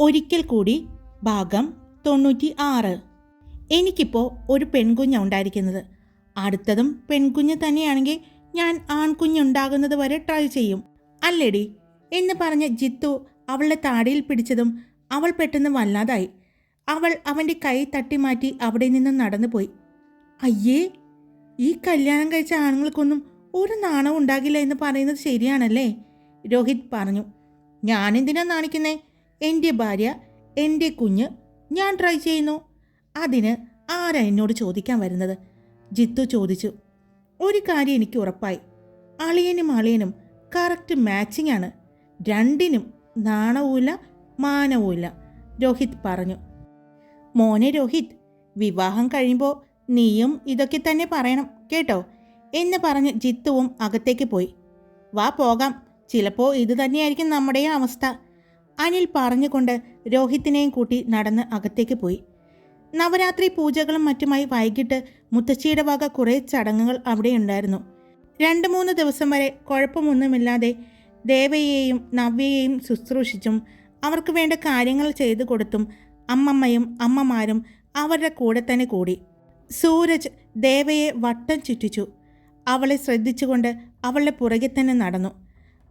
ഒരിക്കൽ കൂടി ഭാഗം തൊണ്ണൂറ്റി ആറ് എനിക്കിപ്പോൾ ഒരു പെൺകുഞ്ഞ ഉണ്ടായിരിക്കുന്നത്. അടുത്തതും പെൺകുഞ്ഞ് തന്നെയാണെങ്കിൽ ഞാൻ ആൺകുഞ്ഞുണ്ടാകുന്നത് വരെ ട്രൈ ചെയ്യും. അല്ലേടി എന്ന് പറഞ്ഞ് ജിത്തു അവളുടെ താടിയിൽ പിടിച്ചതും അവൾ പെട്ടെന്ന് വല്ലാതായി. അവൾ അവന്റെ കൈ തട്ടി മാറ്റി അവിടെ നിന്ന് നടന്നുപോയി. അയ്യേ ഈ കല്യാണം കഴിച്ച ആണുങ്ങൾക്കൊന്നും ഒരു നാണവും ഉണ്ടാകില്ല എന്ന് പറയുന്നത് ശരിയാണല്ലേ? രോഹിത് പറഞ്ഞു. ഞാനെന്തിനാ നാണിക്കുന്നേ? എന്റെ ഭാര്യ എന്റെ കുഞ്ഞ് ഞാൻ ട്രൈ ചെയ്യുന്നു. അതിന് ആരാ എന്നോട് ചോദിക്കാൻ വരുന്നത്? ജിത്തു ചോദിച്ചു. ഒരു കാര്യം എനിക്ക് ഉറപ്പായി. അളിയനും അളിയനും കറക്റ്റ് മാച്ചിങ് ആണ്. രണ്ടിനും നാണവുമില്ല മാനവുമില്ല രോഹിത് പറഞ്ഞു. മോനെ രോഹിത് വിവാഹം കഴിയുമ്പോൾ നീയും ഇതൊക്കെ തന്നെ പറയണം കേട്ടോ? എന്ന് പറഞ്ഞ് ജിത്തുവും അകത്തേക്ക് പോയി. വാ പോകാം. ചിലപ്പോൾ ഇത് തന്നെയായിരിക്കും നമ്മുടെയും അവസ്ഥ. അനിൽ പറഞ്ഞുകൊണ്ട് രോഹിത്തിനെയും കൂട്ടി നടന്ന് അകത്തേക്ക് പോയി. നവരാത്രി പൂജകളും മറ്റുമായി വൈകിട്ട് മുത്തശ്ശിയുടെ വക കുറേ ചടങ്ങുകൾ അവിടെയുണ്ടായിരുന്നു രണ്ട് മൂന്ന് ദിവസം വരെ കുഴപ്പമൊന്നുമില്ലാതെ ദേവയെയും നവ്യയെയും ശുശ്രൂഷിച്ചും അവർക്ക് വേണ്ട കാര്യങ്ങൾ ചെയ്തു കൊടുത്തും അമ്മമ്മയും അമ്മമാരും അവരുടെ കൂടെ തന്നെ കൂടി. സൂരജ് ദേവയെ വട്ടം ചുറ്റിച്ചു. അവളെ ശ്രദ്ധിച്ചുകൊണ്ട് അവളുടെ പുറകെ തന്നെ നടന്നു.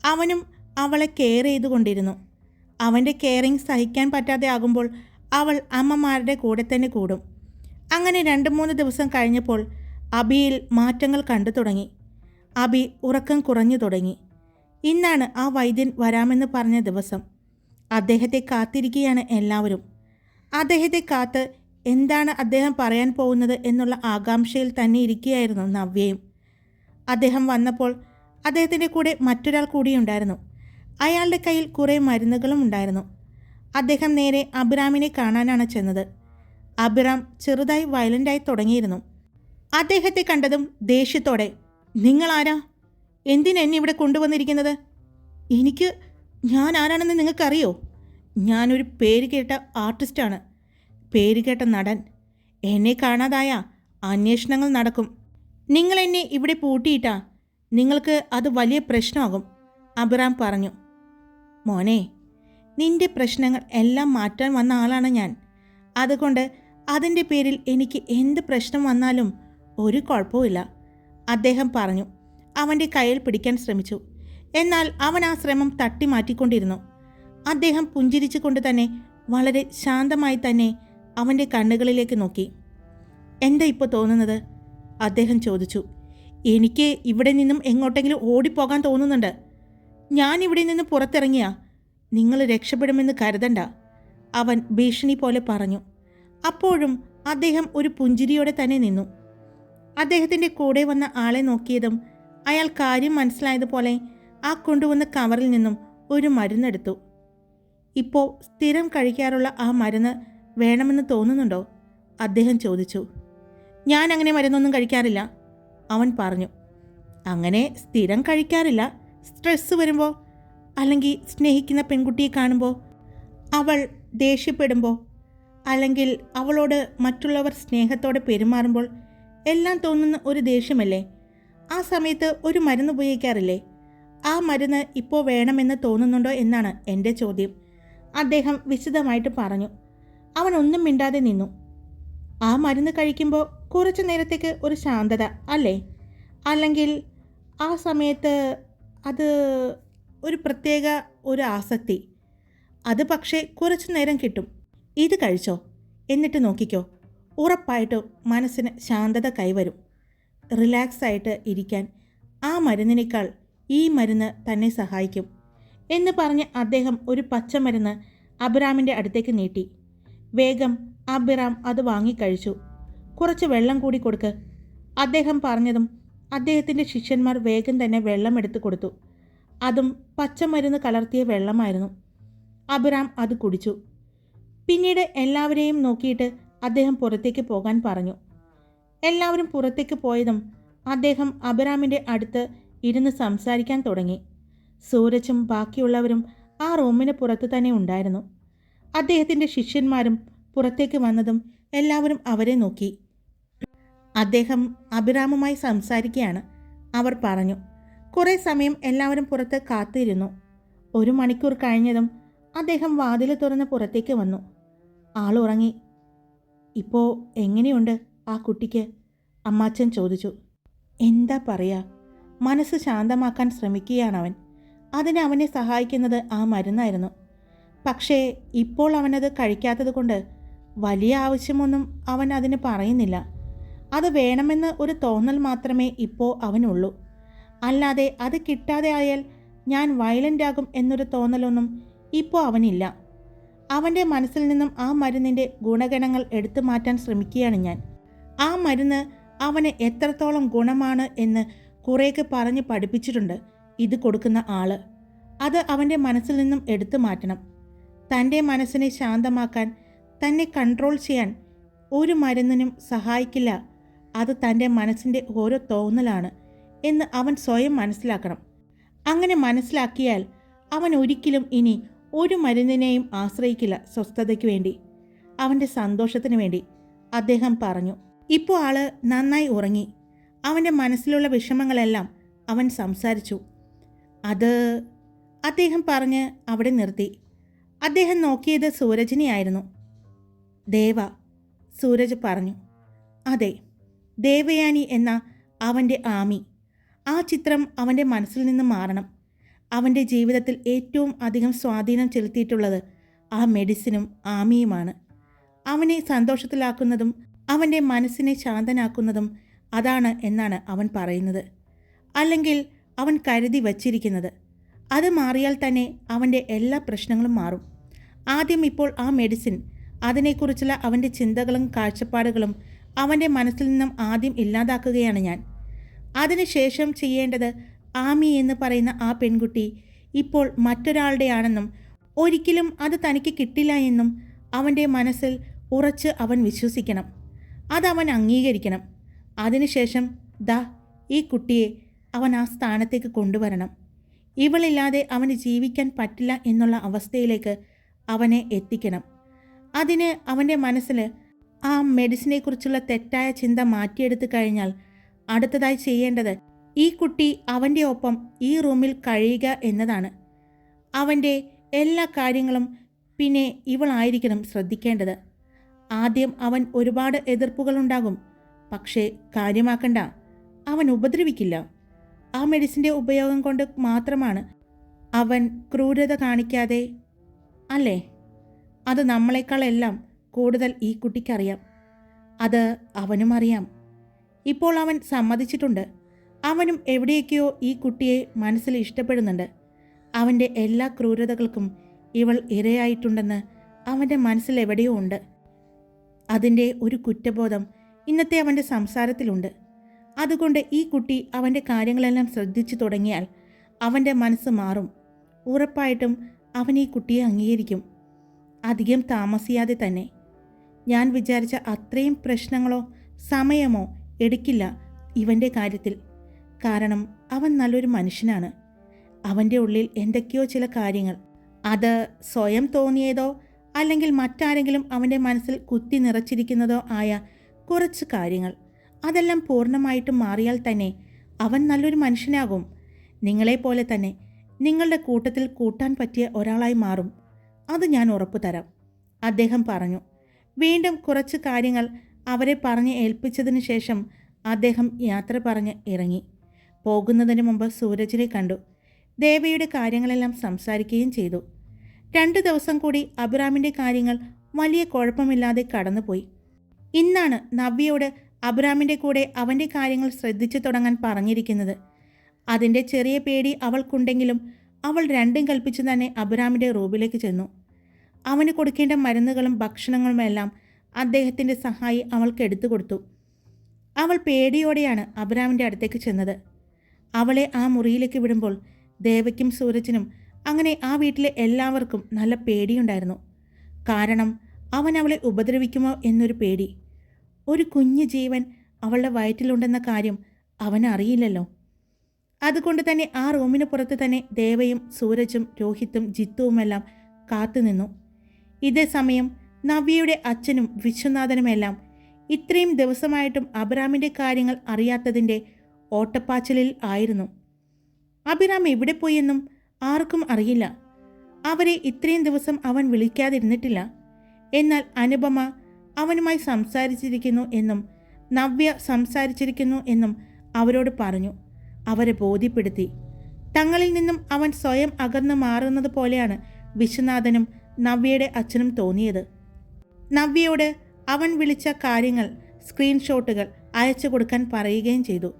അവനും അവളെ കെയർ ചെയ്തുകൊണ്ടിരുന്നു. അവന്റെ കെയറിങ് സഹിക്കാൻ പറ്റാതെ ആകുമ്പോൾ അവൾ അമ്മമാരുടെ കൂടെ തന്നെ കൂടും. അങ്ങനെ രണ്ട് മൂന്ന് ദിവസം കഴിഞ്ഞപ്പോൾ അബിയിൽ മാറ്റങ്ങൾ കണ്ടു തുടങ്ങി. അബി ഉറക്കം കുറഞ്ഞു തുടങ്ങി. ഇന്നാണ് ആ വൈദ്യൻ വരാമെന്ന് പറഞ്ഞ ദിവസം. അദ്ദേഹത്തെ കാത്തിരിക്കുകയാണ് എല്ലാവരും. അദ്ദേഹത്തെ കാത്ത് എന്താണ് അദ്ദേഹം പറയാൻ പോകുന്നത് എന്നുള്ള ആകാംക്ഷയിൽ തന്നെ ഇരിക്കുകയായിരുന്നു നവ്യയും. അദ്ദേഹം വന്നപ്പോൾ അദ്ദേഹത്തിന്റെ കൂടെ മറ്റൊരാൾ കൂടിയുണ്ടായിരുന്നു. അയാളുടെ കയ്യിൽ കുറേ മരുന്നുകളും ഉണ്ടായിരുന്നു. അദ്ദേഹം നേരെ അബ്രാമിനെ കാണാനാണ് ചെന്നത്. അബ്രാം ചെറുതായി വയലന്റായി തുടങ്ങിയിരുന്നു. അദ്ദേഹത്തെ കണ്ടതും ദേഷ്യത്തോടെ നിങ്ങളാരാ എന്തിനെന്നെ ഇവിടെ കൊണ്ടുവന്നിരിക്കുന്നത്? എനിക്ക് ഞാൻ ആരാണെന്ന് നിങ്ങൾക്കറിയോ? ഞാനൊരു പേര് കേട്ട ആർട്ടിസ്റ്റാണ് പേര് കേട്ട നടൻ. എന്നെ കാണാതായ അന്വേഷണങ്ങൾ നടക്കും. നിങ്ങൾ എന്നെ ഇവിടെ പൂട്ടിയിട്ടാ. നിങ്ങൾക്ക് അത് വലിയ പ്രശ്നമാകും അബ്രാം പറഞ്ഞു. മോനെ നിന്റെ പ്രശ്നങ്ങൾ എല്ലാം മാറ്റാൻ വന്ന ആളാണ് ഞാൻ. അതുകൊണ്ട് അതിന്റെ പേരിൽ എനിക്ക് എന്ത് പ്രശ്നം വന്നാലും ഒരു കുഴപ്പവുമില്ല. അദ്ദേഹം പറഞ്ഞു അവന്റെ കയ്യിൽ പിടിക്കാൻ ശ്രമിച്ചു. എന്നാൽ അവൻ ആ ശ്രമം തട്ടി മാറ്റിക്കൊണ്ടിരുന്നു. അദ്ദേഹം പുഞ്ചിരിച്ചുകൊണ്ട് തന്നെ വളരെ ശാന്തമായി തന്നെ അവന്റെ കണ്ണുകളിലേക്ക് നോക്കി. എന്താ ഇപ്പോൾ തോന്നുന്നത്? അദ്ദേഹം ചോദിച്ചു എനിക്ക് ഇവിടെ നിന്നും എങ്ങോട്ടെങ്കിലും ഓടിപ്പോകാൻ തോന്നുന്നുണ്ട്. ഞാൻ ഇവിടെ നിന്ന് പുറത്തിറങ്ങിയാ. നിങ്ങൾ രക്ഷപ്പെടുമെന്ന് കരുതണ്ട. അവൻ ഭീഷണി പോലെ പറഞ്ഞു. അപ്പോഴും അദ്ദേഹം ഒരു പുഞ്ചിരിയോടെ തന്നെ നിന്നു. അദ്ദേഹത്തിന്റെ കൂടെ വന്ന ആളെ നോക്കിയതും അയാൾ കാര്യം മനസ്സിലായതുപോലെ ആ കൊണ്ടുവന്ന കവറിൽ നിന്നും ഒരു മരുന്നെടുത്തു. ഇപ്പോൾ സ്ഥിരം കഴിക്കാറുള്ള ആ മരുന്ന് വേണമെന്ന് തോന്നുന്നുണ്ടോ? അദ്ദേഹം ചോദിച്ചു. ഞാൻ അങ്ങനെ മരുന്നൊന്നും കഴിക്കാറില്ല അവൻ പറഞ്ഞു. അങ്ങനെ സ്ഥിരം കഴിക്കാറില്ല സ്ട്രെസ് വരുമ്പോൾ അല്ലെങ്കിൽ സ്നേഹിക്കുന്ന പെൺകുട്ടിയെ കാണുമ്പോൾ അവൾ ദേഷ്യപ്പെടുമ്പോൾ അല്ലെങ്കിൽ അവളോട് മറ്റുള്ളവർ സ്നേഹത്തോടെ പെരുമാറുമ്പോൾ എല്ലാം തോന്നുന്ന ഒരു ദേഷ്യമല്ലേ? ആ സമയത്ത് ഒരു മരുന്ന് ഉപയോഗിക്കാറില്ലേ? ആ മരുന്ന് ഇപ്പോൾ വേണമെന്ന് തോന്നുന്നുണ്ടോ എന്നാണ് എന്റെ ചോദ്യം. അദ്ദേഹം വിശദമായിട്ട് പറഞ്ഞു. അവൻ ഒന്നും മിണ്ടാതെ നിന്നു. ആ മരുന്ന് കഴിക്കുമ്പോൾ കുറച്ചു നേരത്തേക്ക് ഒരു ശാന്തത അല്ലേ? അല്ലെങ്കിൽ ആ സമയത്ത് അത് ഒരു പ്രത്യേക ഒരു ആസക്തി. അത് പക്ഷേ കുറച്ചു നേരം കിട്ടും. ഇത് കഴിച്ചോ? എന്നിട്ട് നോക്കിക്കോ. ഉറപ്പായിട്ടും മനസ്സിന് ശാന്തത കൈവരും. റിലാക്സ് ആയിട്ട് ഇരിക്കാൻ ആ മരുന്നിനേക്കാൾ ഈ മരുന്ന് തന്നെ സഹായിക്കും. എന്ന് പറഞ്ഞ് അദ്ദേഹം ഒരു പച്ചമരുന്ന് അബ്രാമിന്റെ അടുത്തേക്ക് നീട്ടി. വേഗം അബ്രാം അത് വാങ്ങിക്കഴിച്ചു. കുറച്ച് വെള്ളം കൂടി കൊടുക്ക്. അദ്ദേഹം പറഞ്ഞതും അദ്ദേഹത്തിന്റെ ശിഷ്യന്മാർ വേഗം തന്നെ വെള്ളം എടുത്തു കൊടുത്തു. അതും പച്ചമരുന്ന് കലർത്തിയ വെള്ളമായിരുന്നു. അബ്രാം അത് കുടിച്ചു. പിന്നീട് എല്ലാവരെയും നോക്കിയിട്ട് അദ്ദേഹം പുറത്തേക്ക് പോകാൻ പറഞ്ഞു. എല്ലാവരും പുറത്തേക്ക് പോയതും അദ്ദേഹം അബരാമിന്റെ അടുത്ത് ഇരുന്ന് സംസാരിക്കാൻ തുടങ്ങി. സൂരജും ബാക്കിയുള്ളവരും ആ റൂമിന് പുറത്ത് തന്നെ ഉണ്ടായിരുന്നു. അദ്ദേഹത്തിന്റെ ശിഷ്യന്മാരും പുറത്തേക്ക് വന്നതും എല്ലാവരും അവരെ നോക്കി. അദ്ദേഹം അഭിരാമുമായി സംസാരിക്കുകയാണ് അവർ പറഞ്ഞു കുറേ സമയം എല്ലാവരും പുറത്ത് കാത്തിരുന്നു. ഒരു മണിക്കൂർ കഴിഞ്ഞതും അദ്ദേഹം വാതിൽ തുറന്ന് പുറത്തേക്ക് വന്നു. ആൾ ഉറങ്ങി. ഇപ്പോൾ എങ്ങനെയുണ്ട് ആ കുട്ടിക്ക്? അമ്മാച്ചൻ ചോദിച്ചു. എന്താ പറയുക മനസ്സ് ശാന്തമാക്കാൻ ശ്രമിക്കുകയാണവൻ. അതിന് അവനെ സഹായിക്കുന്നത് ആ മരുന്നായിരുന്നു. പക്ഷേ ഇപ്പോൾ അവനത് കഴിക്കാത്തത് കൊണ്ട് വലിയ ആവശ്യമൊന്നും അവൻ അതിന് പറയുന്നില്ല. അത് വേണമെന്ന് ഒരു തോന്നൽ മാത്രമേ ഇപ്പോൾ അവനുള്ളൂ. അല്ലാതെ അത് കിട്ടാതെ ആയാൽ ഞാൻ വയലന്റ് ആകും എന്നൊരു തോന്നലൊന്നും ഇപ്പോൾ അവനില്ല. അവന്റെ മനസ്സിൽ നിന്നും ആ മരുന്നിന്റെ ഗുണഗണങ്ങൾ എടുത്തു മാറ്റാൻ ശ്രമിക്കുകയാണ് ഞാൻ. ആ മരുന്ന് അവന് എത്രത്തോളം ഗുണമാണ് എന്ന് കുറേയൊക്കെ പറഞ്ഞ് പഠിപ്പിച്ചിട്ടുണ്ട് ഇത് കൊടുക്കുന്ന ആൾ അത് അവന്റെ മനസ്സിൽ നിന്നും എടുത്തു മാറ്റണം. തന്റെ മനസ്സിനെ ശാന്തമാക്കാൻ തന്നെ കൺട്രോൾ ചെയ്യാൻ ഒരു മരുന്നിനും സഹായിക്കില്ല അത് തന്റെ മനസ്സിന്റെ ഓരോ തോന്നലാണ് എന്ന് അവൻ സ്വയം മനസ്സിലാക്കണം. അങ്ങനെ മനസ്സിലാക്കിയാൽ അവൻ ഒരിക്കലും ഇനി ഒരു മരുന്നിനെയും ആശ്രയിക്കില്ല സ്വസ്ഥതയ്ക്ക് വേണ്ടി. അവന്റെ സന്തോഷത്തിന് വേണ്ടി. അദ്ദേഹം പറഞ്ഞു ഇപ്പോൾ ആൾ നന്നായി ഉറങ്ങി. അവന്റെ മനസ്സിലുള്ള വിഷമങ്ങളെല്ലാം അവൻ സംസാരിച്ചു. അത് അദ്ദേഹം പറഞ്ഞ് അവിടെ നിർത്തി. അദ്ദേഹം നോക്കിയത് സൂരജിനെയായിരുന്നു. ദേവ സൂരജ് പറഞ്ഞു. അതെ ദേവയാനി എന്ന അവന്റെ ആമി. ആ ചിത്രം അവന്റെ മനസ്സിൽ നിന്ന് മാറണം. അവന്റെ ജീവിതത്തിൽ ഏറ്റവും അധികം സ്വാധീനം ചെലുത്തിയിട്ടുള്ളത് ആ മെഡിസിനും ആമിയുമാണ്. അവനെ സന്തോഷത്തിലാക്കുന്നതും അവന്റെ മനസ്സിനെ ശാന്തനാക്കുന്നതും അതാണ് എന്നാണ് അവൻ പറയുന്നത്. അല്ലെങ്കിൽ അവൻ കരുതി വച്ചിരിക്കുന്നത്. അത് മാറിയാൽ തന്നെ അവന്റെ എല്ലാ പ്രശ്നങ്ങളും മാറും. ആദ്യം ഇപ്പോൾ ആ മെഡിസിൻ അതിനെക്കുറിച്ചുള്ള അവന്റെ ചിന്തകളും കാഴ്ചപ്പാടുകളും അവന്റെ മനസ്സിൽ നിന്നും ആദ്യം ഇല്ലാതാക്കുകയാണ് ഞാൻ. അതിനുശേഷം ചെയ്യേണ്ടത് ആമി എന്ന് പറയുന്ന ആ പെൺകുട്ടി ഇപ്പോൾ മറ്റൊരാളുടെയാണെന്നും ഒരിക്കലും അത് തനിക്ക് കിട്ടില്ല എന്നും അവന്റെ മനസ്സിൽ ഉറച്ച് അവൻ വിശ്വസിക്കണം. അതവൻ അംഗീകരിക്കണം. അതിനുശേഷം ദ ഈ കുട്ടിയെ അവൻ ആ സ്ഥാനത്തേക്ക് കൊണ്ടുവരണം. ഇവളില്ലാതെ അവന് ജീവിക്കാൻ പറ്റില്ല എന്നുള്ള അവസ്ഥയിലേക്ക് അവനെ എത്തിക്കണം. അതിന് അവന്റെ മനസ്സിൽ ആ മെഡിസിനെക്കുറിച്ചുള്ള തെറ്റായ ചിന്ത മാറ്റിയെടുത്തു കഴിഞ്ഞാൽ അടുത്തതായി ചെയ്യേണ്ടത് ഈ കുട്ടി അവന്റെ ഒപ്പം ഈ റൂമിൽ കഴിയുക എന്നതാണ്. അവന്റെ എല്ലാ കാര്യങ്ങളും പിന്നെ ഇവളായിരിക്കണം ശ്രദ്ധിക്കേണ്ടത്. ആദ്യം അവൻ ഒരുപാട് എതിർപ്പുകളുണ്ടാകും. പക്ഷേ കാര്യമാക്കണ്ട. അവൻ ഉപദ്രവിക്കില്ല. ആ മെഡിസിന്റെ ഉപയോഗം കൊണ്ട് മാത്രമാണ് അവൻ ക്രൂരത കാണിക്കാതെ അല്ലേ? അത് നമ്മളെക്കാളെല്ലാം കൂടുതൽ ഈ കുട്ടിക്കറിയാം. അത് അവനും അറിയാം. ഇപ്പോൾ അവൻ സമ്മതിച്ചിട്ടുണ്ട്. അവനും എവിടെയൊക്കെയോ ഈ കുട്ടിയെ മനസ്സിൽ ഇഷ്ടപ്പെടുന്നുണ്ട്. അവന്റെ എല്ലാ ക്രൂരതകൾക്കും ഇവൾ ഇരയായിട്ടുണ്ടെന്ന് അവന്റെ മനസ്സിൽ എവിടെയോ ഉണ്ട്. അതിന്റെ ഒരു കുറ്റബോധം ഇന്നത്തെ അവന്റെ സംസാരത്തിലുണ്ട്. അതുകൊണ്ട് ഈ കുട്ടി അവന്റെ കാര്യങ്ങളെല്ലാം ശ്രദ്ധിച്ചു തുടങ്ങിയാൽ അവന്റെ മനസ്സ് മാറും. ഉറപ്പായിട്ടും അവൻ ഈ കുട്ടിയെ അംഗീകരിക്കും. അധികം താമസിയാതെ തന്നെ. ഞാൻ വിചാരിച്ച അത്രയും പ്രശ്നങ്ങളോ സമയമോ എടുക്കില്ല ഇവന്റെ കാര്യത്തിൽ. കാരണം അവൻ നല്ലൊരു മനുഷ്യനാണ്. അവന്റെ ഉള്ളിൽ എന്തൊക്കെയോ ചില കാര്യങ്ങൾ. അത് സ്വയം തോന്നിയതോ അല്ലെങ്കിൽ മറ്റാരെങ്കിലും അവന്റെ മനസ്സിൽ കുത്തി നിറച്ചിരിക്കുന്നതോ ആയ കുറച്ച് കാര്യങ്ങൾ. അതെല്ലാം പൂർണമായിട്ടും മാറിയാൽ തന്നെ അവൻ നല്ലൊരു മനുഷ്യനാകും. നിങ്ങളെപ്പോലെ തന്നെ നിങ്ങളുടെ കൂട്ടത്തിൽ കൂട്ടാൻ പറ്റിയ ഒരാളായി മാറും. അത് ഞാൻ ഉറപ്പു തരാം അദ്ദേഹം പറഞ്ഞു വീണ്ടും കുറച്ച് കാര്യങ്ങൾ അവരെ പറഞ്ഞ് ഏൽപ്പിച്ചതിന് ശേഷം അദ്ദേഹം യാത്ര പറഞ്ഞ് ഇറങ്ങി. പോകുന്നതിന് മുമ്പ് സൂരജിനെ കണ്ടു. ദേവിയുടെ കാര്യങ്ങളെല്ലാം സംസാരിക്കുകയും ചെയ്തു. രണ്ട് ദിവസം കൂടി അബ്രാമിന്റെ കാര്യങ്ങൾ വലിയ കുഴപ്പമില്ലാതെ കടന്നുപോയി. ഇന്നാണ് നവ്യയോട് അബ്രാമിന്റെ കൂടെ അവന്റെ കാര്യങ്ങൾ ശ്രദ്ധിച്ചു തുടങ്ങാൻ പറഞ്ഞിരിക്കുന്നത്. അതിന്റെ ചെറിയ പേടി അവൾക്കുണ്ടെങ്കിലും അവൾ രണ്ടും കൽപ്പിച്ചു തന്നെ അബ്രാമിന്റെ റൂമിലേക്ക് ചെന്നു. അവന് കൊടുക്കേണ്ട മരുന്നുകളും ഭക്ഷണങ്ങളുമെല്ലാം അദ്ദേഹത്തിന്റെ സഹായി അവൾക്ക് എടുത്തു കൊടുത്തു. അവൾ പേടിയോടെയാണ് അബ്രാമിന്റെ അടുത്തേക്ക് ചെന്നത്. അവളെ ആ മുറിയിലേക്ക് വിടുമ്പോൾ ദേവയ്ക്കും സൂരജിനും അങ്ങനെ ആ വീട്ടിലെ എല്ലാവർക്കും നല്ല പേടിയുണ്ടായിരുന്നു. കാരണം അവൻ അവളെ ഉപദ്രവിക്കുമോ എന്നൊരു പേടി. ഒരു കുഞ്ഞു ജീവൻ അവളുടെ വയറ്റിലുണ്ടെന്ന കാര്യം അവനറിയില്ലല്ലോ അതുകൊണ്ട് തന്നെ ആ റൂമിന് പുറത്ത് തന്നെ ദേവയും സൂരജും രോഹിത്തും ജിത്തുവുമെല്ലാം കാത്തുനിന്നു. ഇതേ സമയം നവ്യയുടെ അച്ഛനും വിശ്വനാഥനുമെല്ലാം ഇത്രയും ദിവസമായിട്ടും അബിറാമിന്റെ കാര്യങ്ങൾ അറിയാത്തതിന്റെ ഓട്ടപ്പാച്ചിലിൽ ആയിരുന്നു. അബിറാം എവിടെ പോയെന്നും ആർക്കും അറിയില്ല. അവരെ ഇത്രയും ദിവസം അവൻ വിളിക്കാതിരുന്നിട്ടില്ല. എന്നാൽ അനുപമ അവനുമായി സംസാരിച്ചിരിക്കുന്നു എന്നും നവ്യ സംസാരിച്ചിരിക്കുന്നു എന്നും അവരോട് പറഞ്ഞു. അവരെ ബോധ്യപ്പെടുത്തി. തങ്ങളിൽ നിന്നും അവൻ സ്വയം അകന്നു മാറുന്നത് പോലെയാണ് വിശ്വനാഥനും നവ്യയുടെ അച്ഛനും തോന്നിയത്. നവ്യയോട് അവൻ വിളിച്ച കാര്യങ്ങൾ സ്ക്രീൻഷോട്ടുകൾ അയച്ചു കൊടുക്കാൻ പറയുകയും ചെയ്തു.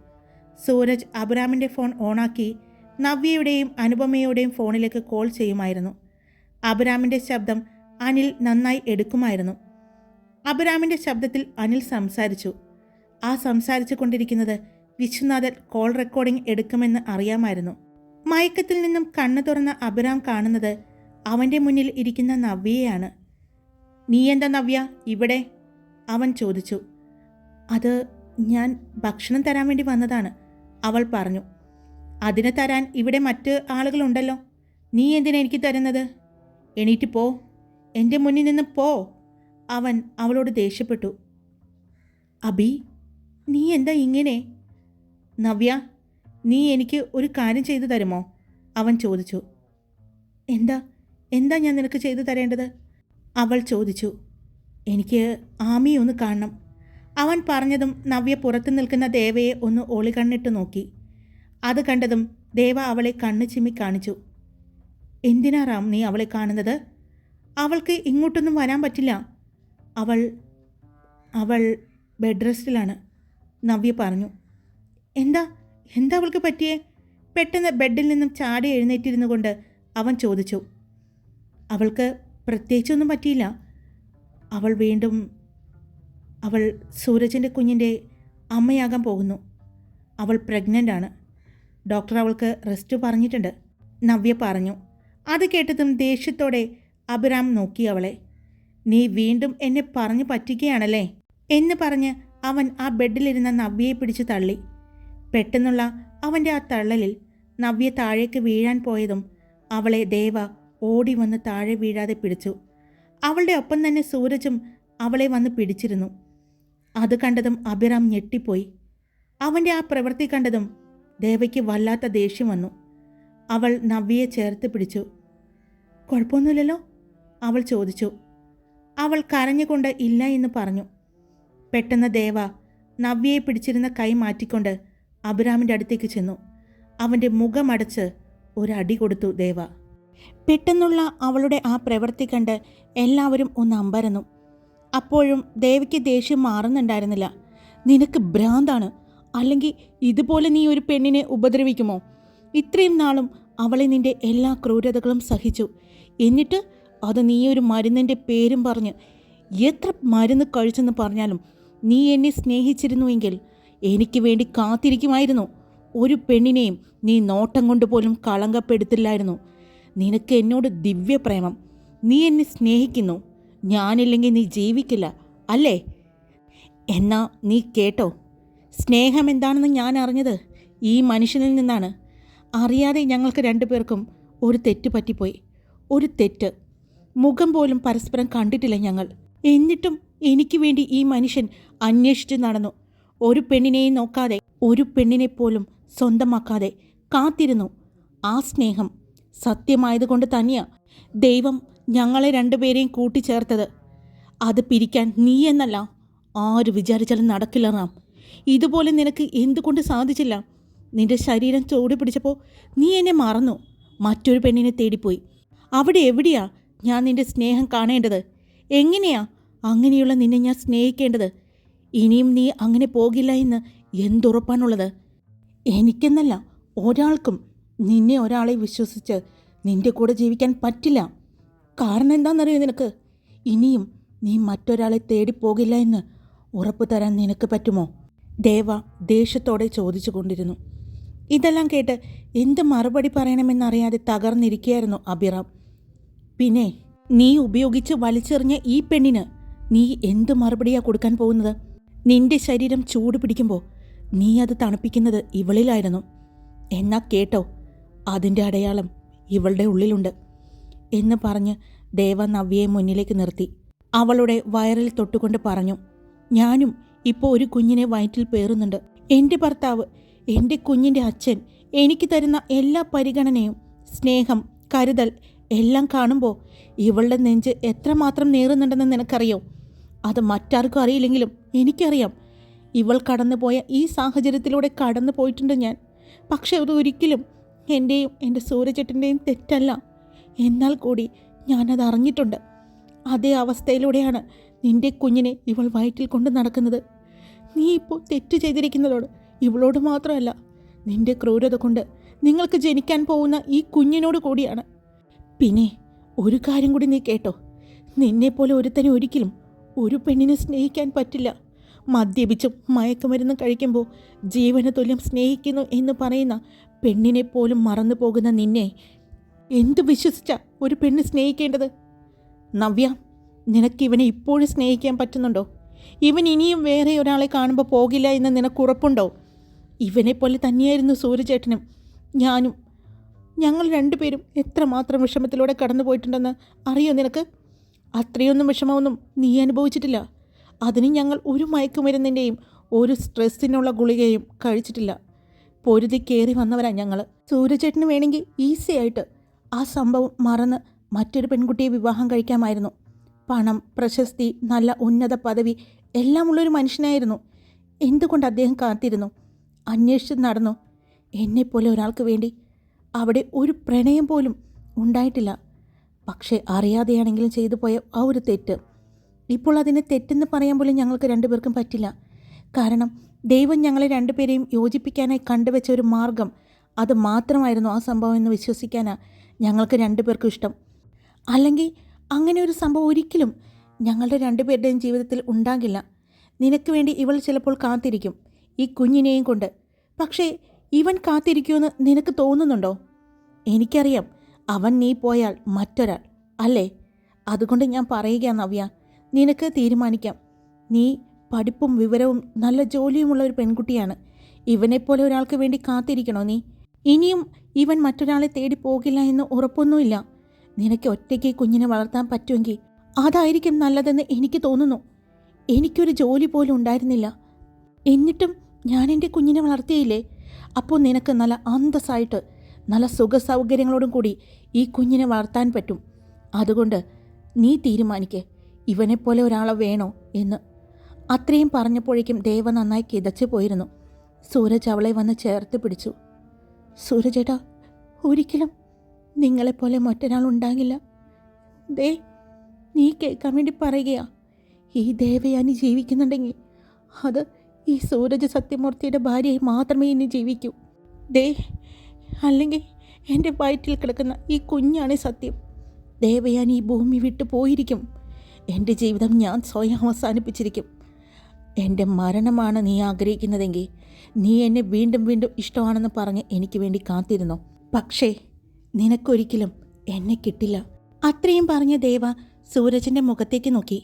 സൂരജ് അബ്രാമിന്റെ ഫോൺ ഓണാക്കി നവ്യയുടെയും അനുപമയുടെയും ഫോണിലേക്ക് കോൾ ചെയ്യുമായിരുന്നു. അബ്രാമിന്റെ ശബ്ദം അനിൽ നന്നായി എടുക്കുമായിരുന്നു. അബ്രാമിന്റെ ശബ്ദത്തിൽ അനിൽ സംസാരിച്ചു. ആ സംസാരിച്ചു കൊണ്ടിരിക്കുന്നത് വിശ്വനാഥൻ കോൾ റെക്കോർഡിംഗ് എടുക്കുമെന്ന് അറിയാമായിരുന്നു. മയക്കത്തിൽ നിന്നും കണ്ണു തുറന്ന അബ്രാം കാണുന്നത് അവന്റെ മുന്നിൽ ഇരിക്കുന്ന നവ്യയാണ് നീ എന്താ നവ്യ? ഇവിടെ. അവൻ ചോദിച്ചു. അത് ഞാൻ ഭക്ഷണം തരാൻ വേണ്ടി വന്നതാണ് അവൾ പറഞ്ഞു. അതിന് തരാൻ ഇവിടെ മറ്റ് ആളുകളുണ്ടല്ലോ. നീ എന്തിനാ എനിക്ക് തരുന്നത്? എണീറ്റ് പോ. എന്റെ മുന്നിൽ നിന്ന് പോ. അവൻ അവളോട് ദേഷ്യപ്പെട്ടു. അബി നീ എന്താ ഇങ്ങനെ? നവ്യ നീ എനിക്ക് ഒരു കാര്യം ചെയ്തു തരുമോ? അവൻ ചോദിച്ചു. എന്താ? എന്താ ഞാൻ നിനക്ക് ചെയ്തു തരേണ്ടത്? അവൾ ചോദിച്ചു. എനിക്ക് ആമിയെ ഒന്ന് കാണണം. അവൻ പറഞ്ഞതും നവ്യ പുറത്തു നിൽക്കുന്ന ദേവയെ ഒന്ന് ഒളികണ്ണിട്ട് നോക്കി. അത് കണ്ടതും ദേവ അവളെ കണ്ണു ചിമ്മി കാണിച്ചു. എന്തിനാ റാം നീ അവളെ കാണുന്നത്? അവൾക്ക് ഇങ്ങോട്ടൊന്നും വരാൻ പറ്റില്ല. അവൾ അവൾ ബെഡ് റെസ്റ്റിലാണ് നവ്യ പറഞ്ഞു. എന്താ എന്താ അവൾക്ക് പറ്റിയേ? പെട്ടെന്ന് ബെഡിൽ നിന്നും ചാടി എഴുന്നേറ്റിരുന്നു കൊണ്ട് അവൻ ചോദിച്ചു. അവൾക്ക് പ്രത്യേകിച്ചൊന്നും പറ്റിയില്ല. അവൾ വീണ്ടും അവൾ സൂരജിന്റെ കുഞ്ഞിന്റെ അമ്മയാകാൻ പോകുന്നു. അവൾ പ്രഗ്നന്റ് ആണ്. ഡോക്ടർ അവൾക്ക് റെസ്റ്റ് പറഞ്ഞിട്ടുണ്ട്. നവ്യ പറഞ്ഞു അത് കേട്ടതും ദേഷ്യത്തോടെ അബിറാം നോക്കി അവളെ. നീ വീണ്ടും എന്നെ പറഞ്ഞു പറ്റിക്കുകയാണല്ലേ? എന്ന് പറഞ്ഞ് അവൻ ആ ബെഡിലിരുന്ന നവ്യയെ പിടിച്ചു തള്ളി. പെട്ടെന്നുള്ള അവന്റെ ആ തള്ളലിൽ നവ്യ താഴേക്ക് വീഴാൻ പോയതും അവളെ ദേവ ഓടി വന്ന് താഴെ വീഴാതെ പിടിച്ചു. അവളുടെ ഒപ്പം തന്നെ സൂരജും അവളെ വന്ന് പിടിച്ചിരുന്നു. അത് കണ്ടതും അഭിറാം ഞെട്ടിപ്പോയി. അവന്റെ ആ പ്രവൃത്തി കണ്ടതും ദേവയ്ക്ക് വല്ലാത്ത ദേഷ്യം വന്നു. അവൾ നവ്യയെ ചേർത്ത് പിടിച്ചു. കുഴപ്പമൊന്നുമില്ലല്ലോ? അവൾ ചോദിച്ചു. അവൾ കരഞ്ഞുകൊണ്ട് ഇല്ല എന്ന് പറഞ്ഞു. പെട്ടെന്ന് ദേവ നവ്യയെ പിടിച്ചിരുന്ന കൈ മാറ്റിക്കൊണ്ട് അഭിരാമിന്റെ അടുത്തേക്ക് ചെന്നു. അവന്റെ മുഖമടച്ച് ഒരടി കൊടുത്തു ദേവ. പെട്ടെന്നുള്ള അവളുടെ ആ പ്രവൃത്തി കണ്ട് എല്ലാവരും ഒന്ന് അമ്പരന്നു. അപ്പോഴും ദേവിക്ക് ദേഷ്യം മാറുന്നുണ്ടായിരുന്നില്ല. നിനക്ക് ഭ്രാന്താണ്. അല്ലെങ്കിൽ ഇതുപോലെ നീ ഒരു പെണ്ണിനെ ഉപദ്രവിക്കുമോ? ഇത്രയും നാളും അവളെ നിന്റെ എല്ലാ ക്രൂരതകളും സഹിച്ചു. എന്നിട്ട് അത് നീ ഒരു മരുന്നിന്റെ പേരും പറഞ്ഞ് എത്ര മരുന്ന് കഴിച്ചെന്ന് പറഞ്ഞാലും നീ എന്നെ സ്നേഹിച്ചിരുന്നുവെങ്കിൽ എനിക്ക് വേണ്ടി കാത്തിരിക്കുമായിരുന്നു. ഒരു പെണ്ണിനെയും നീ നോട്ടം കൊണ്ടുപോലും കളങ്കപ്പെടുത്തില്ലായിരുന്നു. നിനക്ക് എന്നോട് ദിവ്യപ്രേമം. നീ എന്നെ സ്നേഹിക്കുന്നു. ഞാനില്ലെങ്കിൽ നീ ജീവിക്കില്ല. അല്ലേ? എന്നാ നീ കേട്ടോ. സ്നേഹം എന്താണെന്ന് ഞാൻ അറിഞ്ഞത് ഈ മനുഷ്യനിൽ നിന്നാണ്. അറിയാതെ ഞങ്ങൾക്ക് രണ്ടുപേർക്കും ഒരു തെറ്റ് പറ്റിപ്പോയി. ഒരു തെറ്റ്. മുഖം പോലും പരസ്പരം കണ്ടിട്ടില്ല ഞങ്ങൾ. എന്നിട്ടും എനിക്ക് വേണ്ടി ഈ മനുഷ്യൻ അന്വേഷിച്ച് നടന്നു. ഒരു പെണ്ണിനെയും നോക്കാതെ ഒരു പെണ്ണിനെ പോലും സ്വന്തമാക്കാതെ കാത്തിരുന്നു. ആ സ്നേഹം സത്യമായതുകൊണ്ട് തന്നെയാ ദൈവം ഞങ്ങളെ രണ്ടുപേരെയും കൂട്ടിച്ചേർത്തത്. അത് പിരിക്കാൻ നീ എന്നല്ല ആര് വിചാരിച്ചാലും നടക്കില്ല റാം. ഇതുപോലെ നിനക്ക് എന്തുകൊണ്ട് സാധിച്ചില്ല? നിന്റെ ശരീരം ചൂട് പിടിച്ചപ്പോൾ നീ എന്നെ മറന്നു. മറ്റൊരു പെണ്ണിനെ തേടിപ്പോയി. അവിടെ എവിടെയാ ഞാൻ നിന്റെ സ്നേഹം കാണേണ്ടത്? എങ്ങനെയാ അങ്ങനെയുള്ള നിന്നെ ഞാൻ സ്നേഹിക്കേണ്ടത്? ഇനിയും നീ അങ്ങനെ പോകില്ല എന്ന് എന്തുറപ്പാണുള്ളത്? എനിക്കെന്നല്ല ഒരാൾക്കും നിന്നെ ഒരാളെ വിശ്വസിച്ച് നിന്റെ കൂടെ ജീവിക്കാൻ പറ്റില്ല. കാരണം എന്താണെന്നറിയോ നിനക്ക്? ഇനിയും നീ മറ്റൊരാളെ തേടിപ്പോകില്ല എന്ന് ഉറപ്പ് തരാൻ നിനക്ക് പറ്റുമോ? ദേവ ദേഷ്യത്തോടെ ചോദിച്ചു കൊണ്ടിരുന്നു ഇതെല്ലാം കേട്ട് എന്ത് മറുപടി പറയണമെന്നറിയാതെ തകർന്നിരിക്കുകയായിരുന്നു അഭിറാം. പിന്നെ നീ ഉപയോഗിച്ച് വലിച്ചെറിഞ്ഞ ഈ പെണ്ണിന് നീ എന്ത് മറുപടിയാ കൊടുക്കാൻ പോകുന്നത്? നിന്റെ ശരീരം ചൂട് പിടിക്കുമ്പോൾ നീ അത് തണുപ്പിക്കുന്നത് ഇവളിലായിരുന്നു. എന്നാ കേട്ടോ അതിന്റെ അടയാളം ഇവളുടെ ഉള്ളിലുണ്ട് എന്ന് പറഞ്ഞ് ദേവ നവ്യയെ മുന്നിലേക്ക് നിർത്തി. അവളുടെ വയറിൽ തൊട്ടുകൊണ്ട് പറഞ്ഞു ഞാനും ഇപ്പോൾ ഒരു കുഞ്ഞിനെ വയറ്റിൽ പേറുന്നുണ്ട്. എന്റെ ഭർത്താവ് എന്റെ കുഞ്ഞിന്റെ അച്ഛൻ എനിക്ക് തരുന്ന എല്ലാ പരിഗണനയും സ്നേഹം കരുതൽ എല്ലാം കാണുമ്പോൾ ഇവളുടെ നെഞ്ച് എത്രമാത്രം നേറുന്നുണ്ടെന്ന് നിനക്കറിയോ? അത് മറ്റാർക്കും അറിയില്ലെങ്കിലും എനിക്കറിയാം. ഇവൾ കടന്നുപോയ ഈ സാഹചര്യത്തിലൂടെ കടന്നു പോയിട്ടുണ്ട് ഞാൻ. പക്ഷേ അത് ഒരിക്കലും എന്റെയും എന്റെ സൂര്യചേട്ടന്റെയും തെറ്റല്ല. എന്നാൽ കൂടി ഞാനത് അറിഞ്ഞിട്ടുണ്ട്. അതേ അവസ്ഥയിലൂടെയാണ് നിന്റെ കുഞ്ഞിനെ ഇവൾ വയറ്റിൽ കൊണ്ട് നടക്കുന്നത്. നീ ഇപ്പോൾ തെറ്റ് ചെയ്തിരിക്കുന്നതോട് ഇവളോട് മാത്രമല്ല നിന്റെ ക്രൂരത കൊണ്ട് നിങ്ങൾക്ക് ജനിക്കാൻ പോകുന്ന ഈ കുഞ്ഞിനോട് കൂടിയാണ്. പിന്നെ ഒരു കാര്യം കൂടി നീ കേട്ടോ. നിന്നെപ്പോലെ ഒരുത്തനെ ഒരിക്കലും ഒരു പെണ്ണിനെ സ്നേഹിക്കാൻ പറ്റില്ല. മദ്യപിച്ചും മയക്കുമരുന്നും കഴിക്കുമ്പോൾ ജീവന തുല്യം സ്നേഹിക്കുന്നു എന്ന് പറയുന്ന പെണ്ണിനെ പോലും മറന്നു പോകുന്ന നിന്നെ എന്ത് വിശ്വസിച്ച ഒരു പെണ്ണ് സ്നേഹിക്കേണ്ടത്? നവ്യ നിനക്ക് ഇവനെ ഇപ്പോഴും സ്നേഹിക്കാൻ പറ്റുന്നുണ്ടോ? ഇവൻ ഇനിയും വേറെ ഒരാളെ കാണുമ്പോൾ പോകില്ല എന്ന് നിനക്ക് ഉറപ്പുണ്ടോ? ഇവനെപ്പോലെ തന്നെയായിരുന്നു സൂര്യചേട്ടനും ഞാനും. ഞങ്ങൾ രണ്ടുപേരും എത്രമാത്രം വിഷമത്തിലൂടെ കടന്നു പോയിട്ടുണ്ടെന്ന് അറിയോ നിനക്ക്? അത്രയൊന്നും വിഷമമൊന്നും നീ അനുഭവിച്ചിട്ടില്ല. അതിന് ഞങ്ങൾ ഒരു മയക്കുമരുന്നിന്റെയും ഒരു സ്ട്രെസ്സിനുള്ള ഗുളികയും കഴിച്ചിട്ടില്ല. പൊരുതി കയറി വന്നവരാ ഞങ്ങൾ സൂര്യചേട്ടന് വേണമെങ്കിൽ ഈസി ആയിട്ട് ആ സംഭവം മറന്ന് മറ്റൊരു പെൺകുട്ടിയെ വിവാഹം കഴിക്കാമായിരുന്നു. പണം പ്രശസ്തി നല്ല ഉന്നത പദവി എല്ലാമുള്ളൊരു മനുഷ്യനായിരുന്നു. എന്തുകൊണ്ട് അദ്ദേഹം കാത്തിരുന്നു? അന്വേഷിച്ച് നടന്നു. എന്നെപ്പോലെ ഒരാൾക്ക് വേണ്ടി അവിടെ ഒരു പ്രണയം പോലും ഉണ്ടായിട്ടില്ല. പക്ഷേ അറിയാതെയാണെങ്കിലും ചെയ്തു പോയ ആ ഒരു തെറ്റ്. ഇപ്പോൾ അതിനെ തെറ്റെന്ന് പറയാൻ പോലും ഞങ്ങൾക്ക് രണ്ടുപേർക്കും പറ്റില്ല. കാരണം ദൈവം ഞങ്ങളെ രണ്ടുപേരെയും യോജിപ്പിക്കാനായി കണ്ടുവച്ച ഒരു മാർഗം. അത് മാത്രമായിരുന്നു ആ സംഭവം എന്ന് വിശ്വസിക്കാനാണ് ഞങ്ങൾക്ക് രണ്ടുപേർക്കും ഇഷ്ടം. അല്ലെങ്കിൽ അങ്ങനെ ഒരു സംഭവം ഒരിക്കലും ഞങ്ങളുടെ രണ്ടുപേരുടെയും ജീവിതത്തിൽ ഉണ്ടാകില്ല. നിനക്ക് വേണ്ടി ഇവൾ ചിലപ്പോൾ കാത്തിരിക്കും ഈ കുഞ്ഞിനെയും കൊണ്ട്. പക്ഷേ ഇവൻ കാത്തിരിക്കുമെന്ന് നിനക്ക് തോന്നുന്നുണ്ടോ? എനിക്കറിയാം അവൻ നീ പോയാൽ മറ്റൊരാൾ അല്ലേ? അതുകൊണ്ട് ഞാൻ പറയുകയാണ് നവ്യ നിനക്ക് തീരുമാനിക്കാം. നീ പഠിപ്പും വിവരവും നല്ല ജോലിയുമുള്ള ഒരു പെൺകുട്ടിയാണ്. ഇവനെപ്പോലെ ഒരാൾക്ക് വേണ്ടി കാത്തിരിക്കണോ നീ? ഇനിയും ഇവൻ മറ്റൊരാളെ തേടി പോകില്ല എന്ന് ഉറപ്പൊന്നുമില്ല. നിനക്ക് ഒറ്റയ്ക്ക് കുഞ്ഞിനെ വളർത്താൻ പറ്റുമെങ്കിൽ അതായിരിക്കും നല്ലതെന്ന് എനിക്ക് തോന്നുന്നു. എനിക്കൊരു ജോലി പോലും ഉണ്ടായിരുന്നില്ല. എന്നിട്ടും ഞാൻ എന്റെ കുഞ്ഞിനെ വളർത്തിയില്ലേ? അപ്പോൾ നിനക്ക് നല്ല അന്തസ്സായിട്ട് നല്ല സുഖ സൗകര്യങ്ങളോടും കൂടി ഈ കുഞ്ഞിനെ വളർത്താൻ പറ്റും. അതുകൊണ്ട് നീ തീരുമാനിക്കേ. ഇവനെപ്പോലെ ഒരാളെ വേണോ എന്ന് അത്രയും പറഞ്ഞപ്പോഴേക്കും ദേവ നന്നായി കിതച്ചു പോയിരുന്നു. സൂരജ് അവളെ വന്ന് ചേർത്ത് പിടിച്ചു. സൂരജേട്ടാ ഒരിക്കലും നിങ്ങളെപ്പോലെ മറ്റൊരാൾ ഉണ്ടാകില്ല. ദേ നീ കേൾക്കാൻ വേണ്ടി പറയുകയാ. ഈ ദേവയാനി ജീവിക്കുന്നുണ്ടെങ്കിൽ അത് ഈ സൂരജ് സത്യമൂർത്തിയുടെ ഭാര്യയായി മാത്രമേ ഇനി ജീവിക്കൂ. ദേ അല്ലെങ്കിൽ എന്റെ വയറ്റിൽ കിടക്കുന്ന ഈ കുഞ്ഞാണ് സത്യം. ദേവയാനി ഈ ഭൂമി വിട്ടു പോയിരിക്കും. എന്റെ ജീവിതം ഞാൻ സ്വയം അവസാനിപ്പിച്ചിരിക്കും. എന്റെ മരണമാണ് നീ ആഗ്രഹിക്കുന്നതെങ്കിൽ നീ എന്നെ വീണ്ടും വീണ്ടും ഇഷ്ടമാണെന്ന് പറഞ്ഞ് എനിക്ക് വേണ്ടി കാത്തിരുന്നോ? പക്ഷേ നിനക്കൊരിക്കലും എന്നെ കിട്ടില്ല. അത്രയും പറഞ്ഞ ദേവ സൂരജിന്റെ മുഖത്തേക്ക് നോക്കി.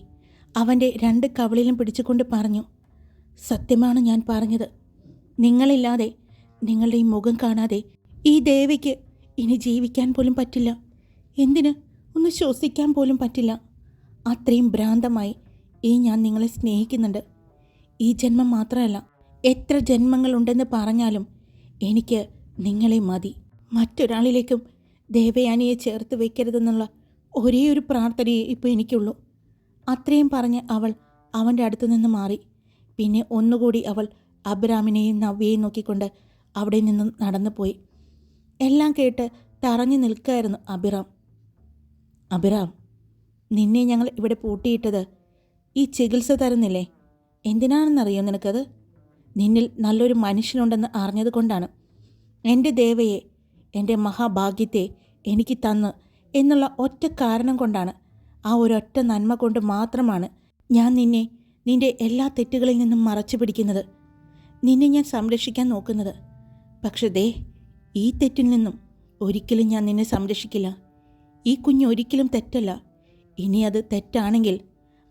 അവന്റെ രണ്ട് കവിളിലും പിടിച്ചുകൊണ്ട് പറഞ്ഞു സത്യമാണ് ഞാൻ പറഞ്ഞത്. നിങ്ങളില്ലാതെ നിങ്ങളുടെ ഈ മുഖം കാണാതെ ഈ ദേവയ്ക്ക് ഇനി ജീവിക്കാൻ പോലും പറ്റില്ല. എന്തിന്? ഒന്ന് ശ്വസിക്കാൻ പോലും പറ്റില്ല. അത്രയും ഭ്രാന്തമായി ഈ ഞാൻ നിങ്ങളെ സ്നേഹിക്കുന്നുണ്ട്. ഈ ജന്മം മാത്രമല്ല എത്ര ജന്മങ്ങളുണ്ടെന്ന് പറഞ്ഞാലും എനിക്ക് നിങ്ങളെ മതി. മറ്റൊരാളിലേക്കും ദേവയാനിയെ ചേർത്ത് വയ്ക്കരുതെന്നുള്ള ഒരേ ഒരു പ്രാർത്ഥനയെ ഇപ്പോൾ എനിക്കുള്ളൂ. അത്രയും പറഞ്ഞ് അവൾ അവന്റെ അടുത്തു നിന്ന് മാറി. പിന്നെ ഒന്നുകൂടി അവൾ അബ്രാമിനെയും നവ്യയും നോക്കിക്കൊണ്ട് അവിടെ നിന്നും നടന്നുപോയി എല്ലാം കേട്ട് തറഞ്ഞു നിൽക്കായിരുന്നു അബിറാം അബിറാം നിന്നെ ഞങ്ങൾ ഇവിടെ പൂട്ടിയിട്ടത് ഈ ചികിത്സ തരുന്നില്ലേ? എന്തിനാണെന്നറിയോ നിനക്കത്? നിന്നിൽ നല്ലൊരു മനുഷ്യനുണ്ടെന്ന് അറിഞ്ഞത് കൊണ്ടാണ്. എന്റെ ദേവയെ എന്റെ മഹാഭാഗ്യത്തെ എനിക്ക് തന്ന് എന്നുള്ള ഒറ്റ കാരണം കൊണ്ടാണ്. ആ ഒരൊറ്റ നന്മ കൊണ്ട് മാത്രമാണ് ഞാൻ നിന്നെ നിന്റെ എല്ലാ തെറ്റുകളിൽ നിന്നും മറച്ചു പിടിക്കുന്നത്. നിന്നെ ഞാൻ സംരക്ഷിക്കാൻ നോക്കുന്നത്. പക്ഷേ ദേ ഈ തെറ്റിൽ നിന്നും ഒരിക്കലും ഞാൻ നിന്നെ സംരക്ഷിക്കില്ല. ഈ കുഞ്ഞ് ഒരിക്കലും തെറ്റല്ല. ഇനി അത് തെറ്റാണെങ്കിൽ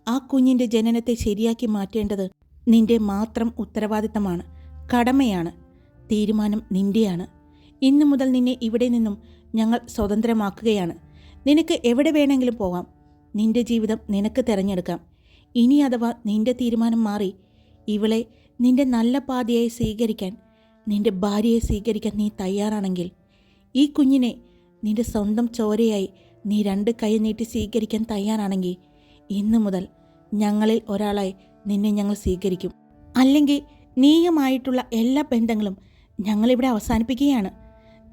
ആ കുഞ്ഞിന്റെ ജനനത്തെ ശരിയാക്കി മാറ്റേണ്ടത് നിന്റെ മാത്രം ഉത്തരവാദിത്തമാണ് കടമയാണ് തീരുമാനം നിന്റെയാണ്. ഇന്നു മുതൽ നിന്നെ ഇവിടെ നിന്നും ഞങ്ങൾ സ്വതന്ത്രമാക്കുകയാണ്. നിനക്ക് എവിടെ വേണമെങ്കിലും പോകാം നിന്റെ ജീവിതം നിനക്ക് തിരഞ്ഞെടുക്കാം. ഇനി അഥവാ നിന്റെ തീരുമാനം മാറി ഇവളെ നിന്റെ നല്ല പാതയായി സ്വീകരിക്കാൻ നിന്റെ ഭാര്യയെ സ്വീകരിക്കാൻ നീ തയ്യാറാണെങ്കിൽ ഈ കുഞ്ഞിനെ നിന്റെ സ്വന്തം ചോരയായി നീ രണ്ട് കൈ നീട്ടി സ്വീകരിക്കാൻ തയ്യാറാണെങ്കിൽ ഇന്നു മുതൽ ഞങ്ങളിൽ ഒരാളായി നിന്നെ ഞങ്ങൾ സ്വീകരിക്കും. അല്ലെങ്കിൽ നീയുമായിട്ടുള്ള എല്ലാ ബന്ധങ്ങളും ഞങ്ങളിവിടെ അവസാനിപ്പിക്കുകയാണ്.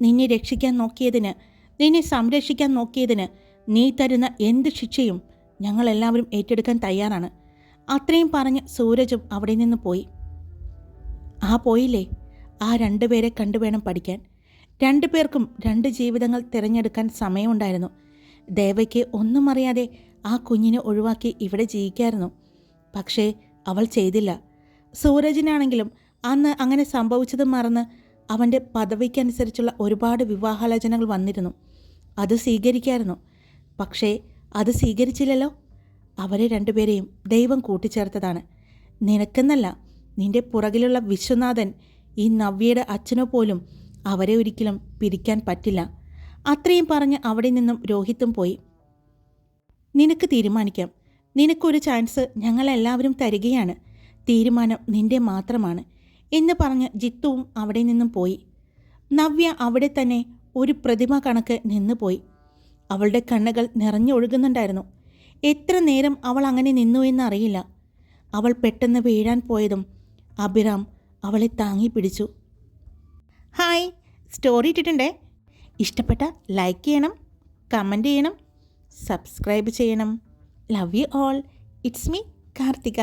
നിന്നെ രക്ഷിക്കാൻ നോക്കിയതിന് നിന്നെ സംരക്ഷിക്കാൻ നോക്കിയതിന് നീ തരുന്ന എന്ത് ശിക്ഷയും ഞങ്ങളെല്ലാവരും ഏറ്റെടുക്കാൻ തയ്യാറാണ്. അത്രയും പറഞ്ഞ് സൂരജും അവിടെ നിന്ന് പോയി. ആ പോയില്ലേ? ആ രണ്ടുപേരെ കണ്ടുവേണം പഠിക്കാൻ. രണ്ടുപേർക്കും രണ്ട് ജീവിതങ്ങൾ തിരഞ്ഞെടുക്കാൻ സമയമുണ്ടായിരുന്നു. ദേവയ്ക്ക് ഒന്നും അറിയാതെ ആ കുഞ്ഞിനെ ഒഴിവാക്കി ഇവിടെ ജീവിക്കായിരുന്നു. പക്ഷേ അവൾ ചെയ്തില്ല. സൂരജിനാണെങ്കിലും അന്ന് അങ്ങനെ സംഭവിച്ചത് മറന്ന് അവന്റെ പദവിക്കനുസരിച്ചുള്ള ഒരുപാട് വിവാഹാലോചനകൾ വന്നിരുന്നു. അത് സ്വീകരിക്കായിരുന്നു. പക്ഷേ അത് സ്വീകരിച്ചില്ലല്ലോ? അവരെ രണ്ടുപേരെയും ദൈവം കൂട്ടിച്ചേർത്തതാണ്. നിനക്കെന്നല്ല നിന്റെ പുറകിലുള്ള വിശ്വനാഥൻ ഈ നവ്യയുടെ അച്ഛനോ പോലും അവരെ ഒരിക്കലും പിരിക്കാൻ പറ്റില്ല. അത്രയും പറഞ്ഞ് അവിടെ നിന്നും രോഹിത്തും പോയി. നിനക്ക് തീരുമാനിക്കാം. നിനക്കൊരു ചാൻസ് ഞങ്ങളെല്ലാവരും തരികയാണ്. തീരുമാനം നിന്റെ മാത്രമാണ് എന്ന് പറഞ്ഞ് ജിത്തുവും അവിടെ നിന്നും പോയി. നവ്യ അവിടെ തന്നെ ഒരു പ്രതിമ കണക്ക് നിന്നുപോയി അവളുടെ കണ്ണുകൾ നിറഞ്ഞൊഴുകുന്നുണ്ടായിരുന്നു എത്ര നേരം അവൾ അങ്ങനെ നിന്നു എന്നറിയില്ല. അവൾ പെട്ടെന്ന് വീഴാൻ പോയതും അഭിറാം അവളെ താങ്ങി പിടിച്ചു. ഹായ് സ്റ്റോറി ഇട്ടിട്ടുണ്ടേ? ഇഷ്ടപ്പെട്ട ലൈക്ക് ചെയ്യണം കമന്റ് ചെയ്യണം సబ్స్క్రైబ్ చేయడం love you all it's me Karthika